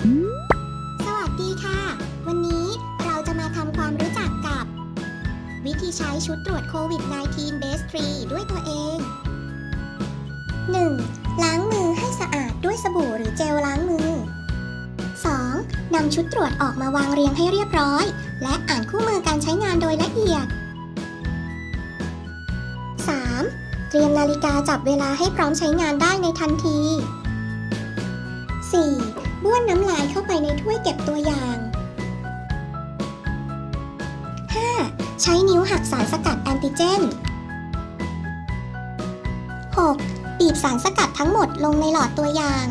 สวัสดีค่ะ วันนี้เราจะมาทำความรู้จักกับ วิธีใช้ชุดตรวจโควิด -19 Base 3ด้วยตัวเอง 1. ล้างมือให้สะอาดด้วยสบู่หรือเจลล้างมือ 2. นำชุดตรวจออกมาวางเรียงให้เรียบร้อย และอ่านคู่มือการใช้งานโดยละเอียด 3. เตรียมนาฬิกาจับเวลาให้พร้อมใช้งานได้ในทันที 4. บ้วนน้ำลาย ไปในถ้วยเก็บตัวอย่าง 5. ใช้นิ้วหักสารสกัดแอนติเจน 6. บีบสารสกัดทั้งหมดลงในหลอดตัวอย่าง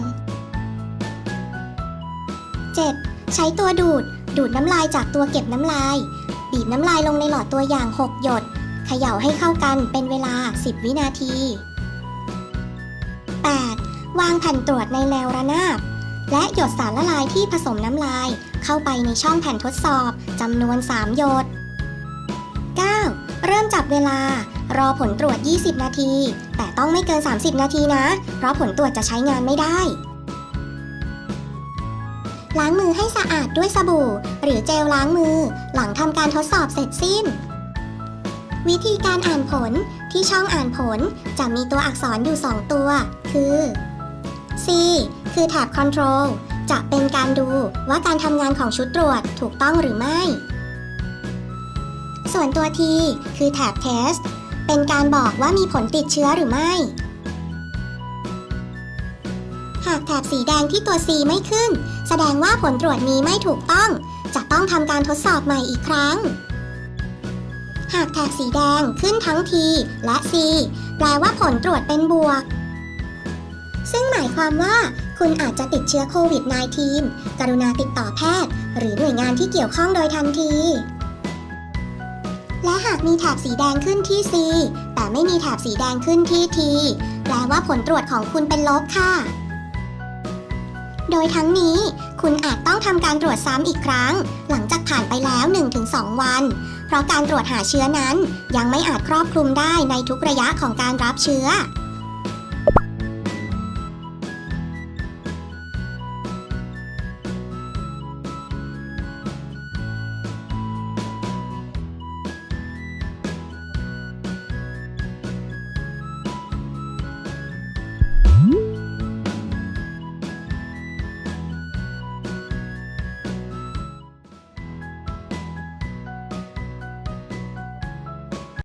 7. ใช้ตัวดูด ดูดน้ำลายจากตัวเก็บน้ำลาย บีบน้ำลายลงในหลอดตัวอย่าง 6 หยดเขย่าให้เข้ากันเป็นเวลา 10 วินาที 8. วางแผ่นตรวจในแนวระนาบ และหยดสารละลายที่ผสมน้ำลาย เข้าไปในช่องแผ่นทดสอบจำนวน 3 หยด 9. เริ่มจับเวลา รอผลตรวจ 20 นาที แต่ต้องไม่เกิน 30 นาทีนะ เพราะผลตรวจจะใช้งานไม่ได้ล้างมือให้สะอาดด้วยสบู่ หรือเจลล้างมือ หลังทำการทดสอบเสร็จสิ้น วิธีการอ่านผลที่ช่องอ่านผลจะมีตัวอักษรอยู่ 2 ตัว คือ C คือแถบ Control จะเป็นการดูว่าการทำงานของชุดตรวจถูกต้องหรือไม่ ส่วนตัว T คือแถบ Test เป็นการบอกว่ามีผลติดเชื้อหรือไม่ หากแถบสีแดงที่ตัว C ไม่ขึ้น แสดงว่าผลตรวจนี้ไม่ถูกต้อง จะต้องทำการทดสอบใหม่อีกครั้ง หากแถบสีแดงขึ้นทั้ง T และ C แปลว่าผลตรวจเป็นบวก ซึ่งหมายความว่า คุณอาจจะติดเชื้อโควิด -19 กรุณาติดต่อแพทย์ หรือหน่วยงานที่เกี่ยวข้องโดยทันที และหากมีแถบสีแดงขึ้นที่ C แต่ไม่มีแถบสีแดงขึ้นที่ T แปลว่าผลตรวจของคุณเป็นลบค่ะ โดยทั้งนี้คุณอาจต้องทำการตรวจซ้ำอีกครั้ง หลังจากผ่านไปแล้ว 1-2 วัน เพราะการตรวจหาเชื้อนั้นยังไม่อาจครอบคลุมได้ในทุกระยะของการรับเชื้อ